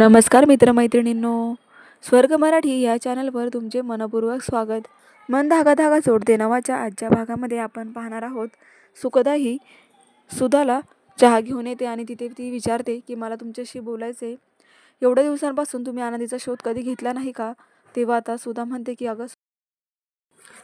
नमस्कार मित्रमैत्रिणींनो. स्वर्ग मराठी या चॅनलवर तुमचे मनपूर्वक स्वागत. मन धागा धागा जोडते नावाच्या आजच्या भागामध्ये आपण पाहणार आहोत सुखदा ही सुधाला चहा घेऊन येते आणि तिथे ती विचारते की मला तुमच्याशी बोलायचं आहे एवढ्या दिवसांपासून तुम्ही आनंदीचा शोध कधी घेतला नाही का? तेव्हा आता सुधा म्हणते की अगं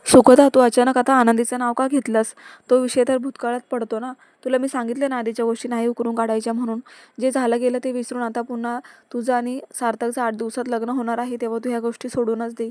सुखदा तू अचानक आता आनंदीचं नाव का घेतलंस? तो विषय तर भूतकाळात पडतो ना. तुला मी सांगितलं ना आधीच्या गोष्टी नाही उकरून काढायच्या म्हणून. जे झालं गेलं ते विसरून आता पुन्हा तुझं आणि सार्थकचं आठ दिवसात लग्न होणार आहे तेव्हा तू ह्या गोष्टी सोडूनच दे.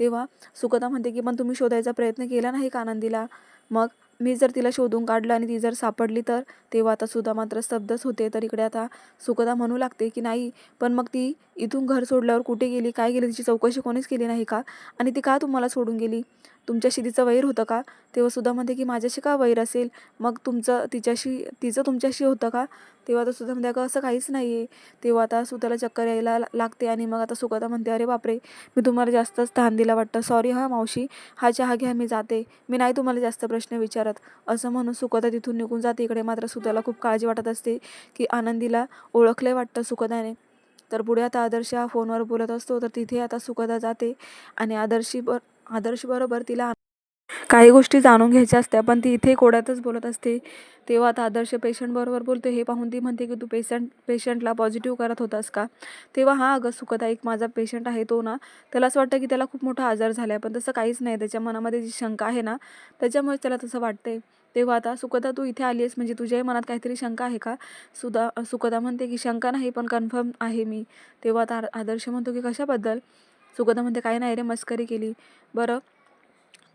तेव्हा सुखदा म्हणते की पण तुम्ही शोधायचा प्रयत्न केला नाही का आनंदीला? मग मी जर तिला शोधून काढलं आणि ती जर सापडली तर? तेव्हा आता सुद्धा मात्र स्तब्धच होते. तर इकडे आता सुखदा म्हणू लागते की नाही? पण मग ती इथून घर सोडल्यावर कुठे गेली? काय गेली तिची चौकशी कोणीच केली नाही का? आणि ती का तुम्हाला सोडून गेली? तुमच्याशी तिचं वैर होतं का? तेव्हा सुद्धा म्हणते की माझ्याशी का वैर असेल? मग तुमचं तिच्याशी तिचं तुमच्याशी होतं का? तेव्हा आता सुद्धा म्हणते का असं काहीच नाही आहे तेव्हा आता सुताला चक्कर यायला लागते आणि मग आता सुखदा म्हणते अरे बापरे! मी तुम्हाला जास्तच तहान दिला वाटतं. सॉरी हा मावशी. हा चहा घ्या मी जाते. मी नाही तुम्हाला जास्त प्रश्न करत. असं म्हणून सुखदा तिथून निघून जाते. इकडे मात्र सुताला खूप काळजी वाटत असते की आनंदीला ओळखले वाटतं सुखदाने तर पुढे आता आदर्श हा फोनवर बोलत असतो. तर तिथे आता सुखदा जाते आणि आदर्शी बर आदर्श बरोबर तिला काही गोष्टी जाणून घ्यायच्या असत्या पण ती इथे कोड्यातच बोलत असते. तेव्हा आता आदर्श पेशंटबरोबर बोलते हे पाहून ती म्हणते की तू पेशंट पेशंटला पॉझिटिव्ह करत होतास का? तेव्हा हा अगं सुखदा एक माझा पेशंट आहे तो ना. त्याला असं वाटतं की त्याला खूप मोठा आजार झाला आहे पण तसं काहीच नाही. त्याच्या मनामध्ये जी शंका आहे ना त्याच्यामुळेच त्याला तसं वाटते तेव्हा आता सुखदा तू इथे आली आहेस म्हणजे तुझ्याही मनात काहीतरी शंका आहे का? सुधा सुखदा म्हणते की शंका नाही पण कन्फर्म आहे मी. तेव्हा आता आदर्श म्हणतो की कशाबद्दल? सुकदा म्हणते काही नाही रे मस्करी केली. बरं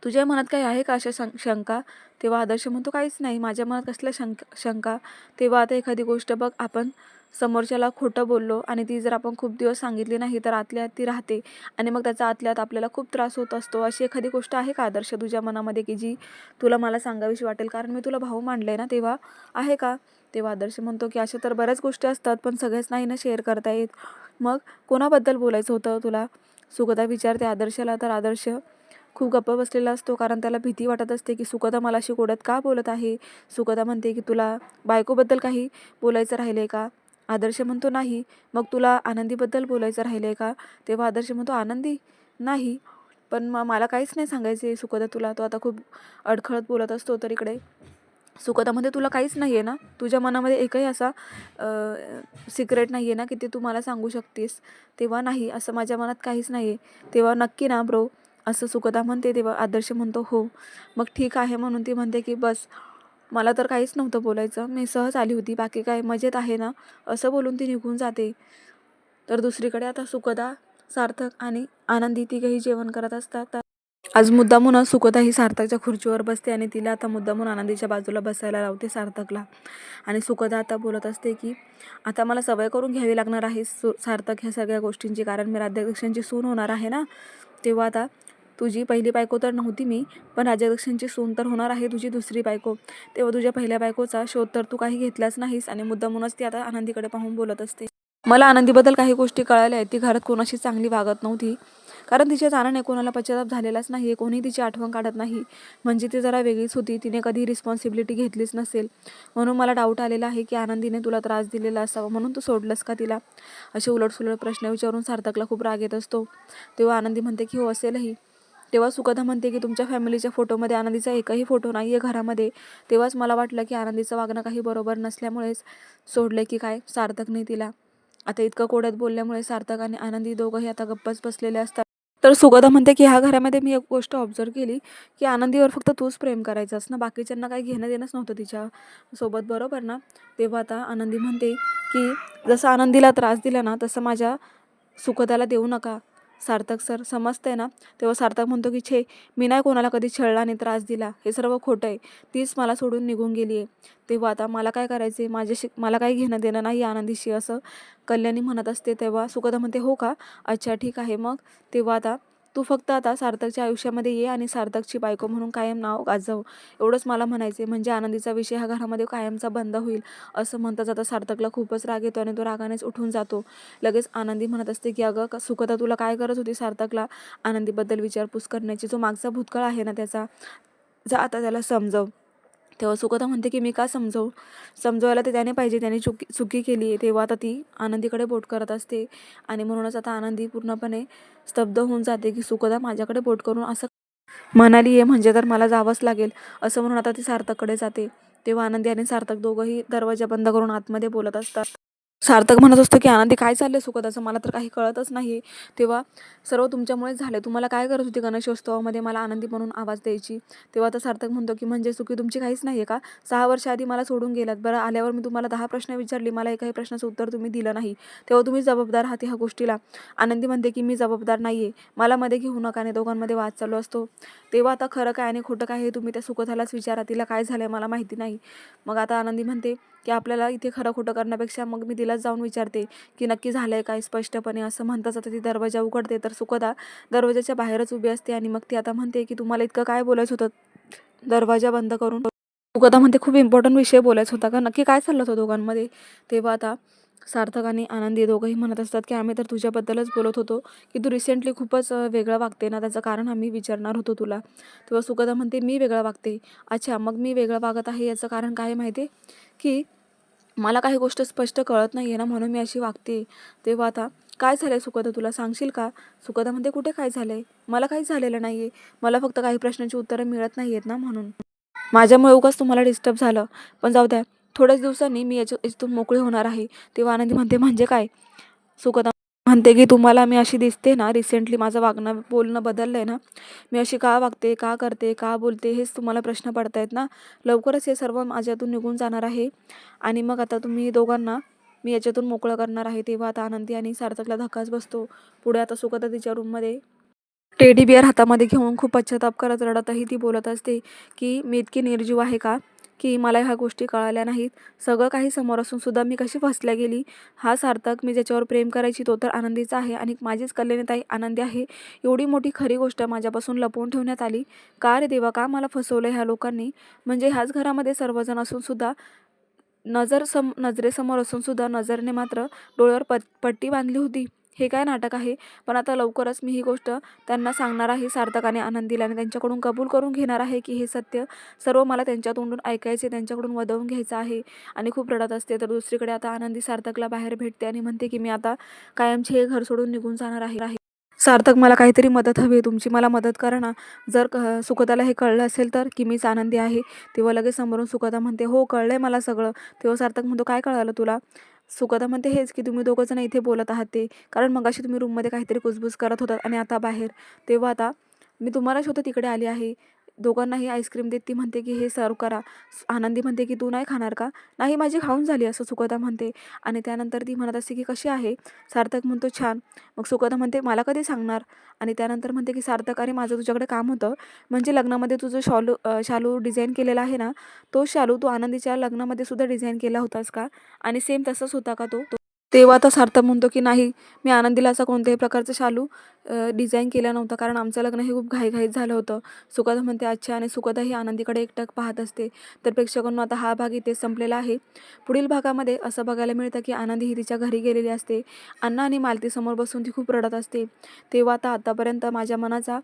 तुझ्या मनात काही आहे का अशा शं शंका? तेव्हा आदर्श म्हणतो काहीच नाही. माझ्या मनात कसल्या शंक शंका? तेव्हा आता एखादी गोष्ट बघ आपण समोरच्याला खोटं बोललो आणि ती जर आपण खूप दिवस सांगितली नाही तर आतल्या आत ती राहते आणि मग त्याचा आतल्यात आपल्याला खूप त्रास होत असतो. अशी एखादी गोष्ट आहे का आदर्श तुझ्या मनामध्ये की जी तुला मला सांगावीशी वाटेल? कारण मी तुला भाऊ मांडलं आहे ना तेव्हा. आहे का? तेव्हा आदर्श म्हणतो की अशा तर बऱ्याच गोष्टी असतात पण सगळ्याच नाही ना शेअर करता येत. मग कोणाबद्दल बोलायचं होतं तुला? सुगदा विचारते आदर्शला तर आदर्श खूप गप्प बसलेला असतो कारण त्याला भीती वाटत असते की सुकदा मला अशी गोड्यात का बोलत आहे? सुकदा म्हणते की तुला बायकोबद्दल काही बोलायचं राहिलं आहे का? आदर्श म्हणतो नाही मग तुला आनंदीबद्दल बोलायचं राहिलं आहे का? तेव्हा आदर्श म्हणतो आनंदी नाही पण मग मला काहीच नाही सांगायचं आहे सुखदा तुला तो आता खूप अडखळत बोलत असतो तर इकडे. सुकतामध्ये तुला काहीच नाही आहे ना? तुझ्या मनामध्ये एकही असा सिक्रेट नाही आहे ना की ते तू मला सांगू शकतेस? तेव्हा नाही असं माझ्या मनात काहीच नाही आहे तेव्हा नक्की ना ब्रो असं सुखदा म्हणते तेव्हा आदर्श म्हणतो हो. मग ठीक आहे म्हणून ती म्हणते की बस. मला तर काहीच नव्हतं बोलायचं. मी सहज आली होती. बाकी काय मजेत आहे ना? असं बोलून ती निघून जाते. तर दुसरीकडे आता सुखदा सार्थक आणि आनंदी तिघेही जेवण करत असतात. आज मुद्दामून सुखदा ही सार्थकच्या खुर्चीवर बसते आणि तिला आता मुद्दामून आनंदीच्या बाजूला बसायला लावते सार्थकला. आणि सुखदा आता बोलत असते की आता मला सवय करून घ्यावी लागणार आहे सु सार्थक ह्या सगळ्या गोष्टींची. कारण मी राज्याध्यक्षांची सून होणार आहे ना? तेव्हा आता तुझी पहिली बायको तर नव्हती मी पण राज्याध्यक्षांची सून तर होणार आहे तुझी दुसरी बायको. तेव्हा तुझ्या पहिल्या बायकोचा शोध तर तू काही घेतलाच नाहीस आणि मुद्दामूनच ती आता आनंदीकडे पाहून बोलत असते. मला आनंदीबद्दल काही गोष्टी कळाल्या आहेत ती घरात कोणाशी चांगली वागत नव्हती. कारण तिच्या जाण्याने कोणाला पश्चाताप झालेलाच नाही आहे कोणी तिची आठवण काढत नाही. म्हणजे ती जरा वेगळीच होती तिने कधी रिस्पॉन्सिबिलिटी घेतलीच नसेल. म्हणून मला डाऊट आलेला आहे की आनंदीने तुला त्रास दिलेला असावा म्हणून तू सोडलंस का तिला? असे उलटसुलट प्रश्न विचारून सार्थकला खूप राग येत असतो. तेव्हा आनंदी म्हणते की हो असेलही. तेव्हा सुकथा म्हणते की तुमच्या फॅमिलीच्या फोटोमध्ये आनंदीचा एकही फोटो नाही आहे घरामध्ये. तेव्हाच मला वाटलं की आनंदीचं वागणं काही बरोबर नसल्यामुळेच सोडलं की काय सार्थकने तिला. आता इतकं कोड्यात बोलल्यामुळे सार्थक आणि आनंदी दोघंही आता गप्पच बसलेले असतात. तर सुगदा म्हणते की ह्या घरामध्ये मी एक गोष्ट ऑब्झर्व केली की आनंदीवर फक्त तूच प्रेम करायचास ना? बाकीच्यांना काही घेणं देणंच नव्हतं तिच्या सोबत बरोबर ना? तेव्हा आता आनंदी म्हणते की जसं आनंदीला त्रास दिला ना तसं माझ्या सुखदाला देऊ नका. सार्थक सर समजतंय ना? तेव्हा सार्थक म्हणतो की छे मी नाही कोणाला कधी छळला आणि त्रास दिला. हे सर्व खोटं आहे. तीच मला सोडून निघून गेली आहे. तेव्हा आता मला काय करायचे माझ्याशी मला काही घेणं देणं नाही आनंदीशी असं. कल्याणी म्हणत असते तेव्हा सुखदा म्हणते हो का? अच्छा ठीक आहे मग. तेव्हा आता तू फक्त आता सार्थकच्या आयुष्यामध्ये ये आणि सार्थकची बायको म्हणून कायम नाव गाजव. एवढंच मला म्हणायचे म्हणजे आनंदीचा विषय हा घरामध्ये कायमचा बंद होईल असं म्हणता जाता सार्थकला खूपच राग येतो आणि तो रागानेच उठून जातो. लगेच आनंदी म्हणत असते की अगं सुखता सुखदा तुला काय करत होती सार्थकला? आनंदीबद्दल विचारपूस करण्याची जो मागचा भूतकाळ आहे ना त्याचा जा आता त्याला समजव. तेव्हा सुकथा म्हणते की मी का समजवू समजवायला ते त्याने पाहिजे. त्याने चुकी चुकी केली आहे. तेव्हा आता ती आनंदीकडे बोट करत असते आणि म्हणूनच आता आनंदी पूर्णपणे स्तब्ध होऊन जाते की सुखदा माझ्याकडे बोट करून असं म्हणाली आहे म्हणजे तर मला जावंच लागेल असं म्हणून आता ती सार्थककडे जाते. तेव्हा आनंदी आणि सार्थक दोघंही दरवाजा बंद करून आतमध्ये बोलत असतात. सार्थक म्हणत असतो की आनंदी काय चाललं चाललंय सुखदाचं मला तर काही कळतच नाही. तेव्हा सर्व तुमच्यामुळेच झालं तुम्हाला काय करत होती गणेशोत्सवामध्ये मला आनंदी म्हणून आवाज द्यायची? तेव्हा तर सार्थक म्हणतो की म्हणजे चुकी तुमची काहीच नाही आहे का? सहा वर्ष आधी मला सोडून गेलात. बरं आल्यावर मी तुम्हाला दहा प्रश्न विचारले. मला एकाही प्रश्नाचं उत्तर तुम्ही दिलं नाही. तेव्हा तुम्ही जबाबदार आहात ह्या गोष्टीला. आनंदी म्हणते की मी जबाबदार नाही आहे मला मध्ये घेऊ नका. आणि दोघांमध्ये वाद चालू असतो. तेव्हा आता खरं काय आणि खोटं काय हे तुम्ही त्या सुखदालाच विचारा. तिला काय झालं मला माहिती नाही. मग आता आनंदी म्हणते की आपल्याला इथे खरं खोटं करण्यापेक्षा मग मी तिलाच जाऊन विचारते की नक्की झालं आहे काय स्पष्टपणे असं म्हणताच आता ती दरवाजा उघडते. तर सुखदा दरवाजाच्या बाहेरच उभी असते आणि मग ती आता म्हणते की तुम्हाला इतकं काय बोलायचं होतं? दरवाजा बंद करून. सुखदा म्हणते खूप इम्पॉर्टंट विषय बोलायचा होता का? नक्की काय चाललं होतं दोघांमध्ये? तेव्हा आता सार्थक आणि आनंदी दोघंही म्हणत असतात की आम्ही तर तुझ्याबद्दलच बोलत होतो की तू रिसेंटली खूपच वेगळं वागते ना त्याचं कारण आम्ही विचारणार होतो तुला. तेव्हा सुखदा म्हणते मी वेगळं वागते. अच्छा मग मी वेगळं वागत आहे याचं कारण काय माहिती आहे की मला काही गोष्ट स्पष्ट कळत नाही आहे ना म्हणून मी अशी वागते. तेव्हा आता काय झालं आहे सुखदा तुला सांगशील का? सुखदा म्हणते कुठे काय झालं आहे मला काहीच झालेलं नाही आहे मला फक्त काही प्रश्नांची उत्तरं मिळत नाही आहेत ना म्हणून. माझ्यामुळे उगाच तुम्हाला डिस्टर्ब झालं. पण जाऊ द्या. थोड्याच दिवसांनी मी याच्या याच्यातून मोकळी होणार आहे. तेव्हा आनंदी म्हणते म्हणजे काय? सुखदा म्हणते की तुम्हाला मी अशी दिसते ना रिसेंटली माझं वागणं बोलणं बदललं आहे ना. मी अशी का वागते का करते का बोलते हेच तुम्हाला प्रश्न पडतायत ना. लवकरच हे सर्व माझ्यातून निघून जाणार आहे. आणि मग आता तुम्ही दोघांना मी याच्यातून मोकळं करणार आहे. तेव्हा आता आनंदी आणि सार्थकला धक्काच बसतो. पुढे आता सुखदा तिच्या रूममध्ये टेडी बिअर हातामध्ये घेऊन खूप पश्चाताप करत रडतही ती बोलत असते की मी इतकी निर्जीव आहे का? की मला ह्या गोष्टी कळाल्या नाहीत. सगळं काही समोर असून सुद्धा मी कशी फसल्या गेली? हा सार्थक मी ज्याच्यावर प्रेम करायची तो तर आनंदीचा आहे आणि माझीच कल्याणीताई आनंदी आहे. एवढी मोठी खरी गोष्ट माझ्यापासून लपवून ठेवण्यात आली. का रे देवा का मला फसवलं ह्या लोकांनी? म्हणजे ह्याच घरामध्ये सर्वजण असूनसुद्धा नजर सम नजरेसमोर असून सुद्धा नजरने मात्र डोळ्यावर पट पट्टी बांधली होती. हे काय नाटक आहे? पण आता लवकरच मी ही गोष्ट त्यांना सांगणार आहे सार्थक आणि आनंदीला आणि त्यांच्याकडून कबूल करून घेणार आहे की हे सत्य सर्व मला त्यांच्या तोंडून ऐकायचे त्यांच्याकडून वदवून घ्यायचं आहे आणि खूप रडत असते. तर दुसरीकडे आता आनंदी सार्थकला बाहेर भेटते आणि म्हणते की मी आता कायमचे हे घर सोडून निघून जाणार आहे. सार्थक मला काहीतरी मदत हवी आहे. तुमची मला मदत करा ना. जर क सुखदाला हे कळलं असेल तर की मीच आनंदी आहे. तेव्हा लगेच समोरून सुखदा म्हणते हो कळलं आहे मला सगळं. तेव्हा सार्थक म्हणतो काय कळालं तुला? सुखदा म्हणते हेच की तुम्ही दोघं जण इथे बोलत आहात ते. कारण मग तुम्ही रूममध्ये काहीतरी कुजबूज करत होतात आणि आता बाहेर. तेव्हा आता मी तुम्हाला शोधत तिकडे आली आहे. दोघांनाही आईस्क्रीम देत ती म्हणते की हे सर्व करा. आनंदी म्हणते की तू नाही खाणार का? नाही माझी खाऊन झाली असं सुखदा म्हणते. आणि त्यानंतर ती म्हणत असते की कशी आहे? सार्थक म्हणतो छान. मग सुखदा म्हणते मला कधी सांगणार? आणि त्यानंतर म्हणते की सार्थक अरे माझं तुझ्याकडे काम होतं. म्हणजे लग्नामध्ये तुझं शॉलू शालू डिझाईन केलेला आहे ना तो शालू तू आनंदीच्या लग्नामध्ये सुद्धा डिझाईन केला होतास का? आणि सेम तसाच होता का तो तो- तेव्हा तर सार्थक म्हणतो की नाही मी आनंदीला असा कोणत्याही प्रकारचं शालू डिझाईन केला नव्हता कारण आमचं लग्न हे खूप घाईघाईत झालं होतं. सुखदा म्हणते अच्छा आणि सुखदा ही आनंदीकडे एकटक पाहत असते. तर प्रेक्षकांना आता हा भाग इथे संपलेला आहे. पुढील भागामध्ये असं बघायला मिळतं की आनंदी ही तिच्या घरी गेलेली असते. अण्णा आणि मालतीसमोर बसून ती खूप रडत असते. तेव्हा आता आतापर्यंत माझ्या मनाचा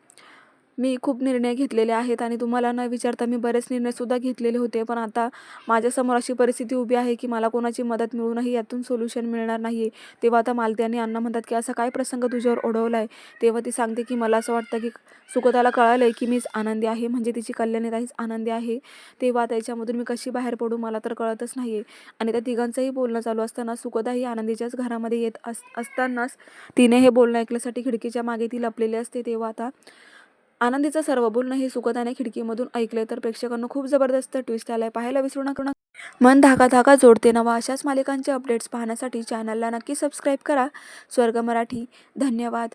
मी खूप निर्णय घेतलेले आहेत आणि तुम्हाला न विचारता मी बरेच निर्णयसुद्धा घेतलेले होते. पण आता माझ्यासमोर अशी परिस्थिती उभी आहे की मला कोणाची मदत मिळूनही यातून सोल्युशन मिळणार नाही आहे तेव्हा आता मालती आणि अण्णा म्हणतात की असा काय प्रसंग तुझ्यावर ओढवला आहे तेव्हा ती सांगते की मला असं वाटतं की सुखताला कळालं आहे की मीच आनंदी आहे म्हणजे तिची कल्याणी आनंदी आहे. तेव्हा त्याच्यामधून मी कशी बाहेर पडू मला तर कळतच नाही आहे आणि त्या तिघांचंही बोलणं चालू असताना सुखदा ही आनंदीच्याच घरामध्ये येत अस असतानाच तिने हे बोलणं ऐकल्यासाठी खिडकीच्या मागे ती लपलेली असते. तेव्हा आता आनंदीचं सर्व बोलणं हे सुखदाने खिडकीमधून ऐकले तर प्रेक्षकांना खूप जबरदस्त ट्विस्ट आलाय. पाहायला विसरू नका. मन धागा धागा जोडते नवा अशाच मालिकांचे अपडेट्स पाहण्यासाठी चॅनलला नक्की सबस्क्राईब करा. स्वर्ग मराठी. धन्यवाद.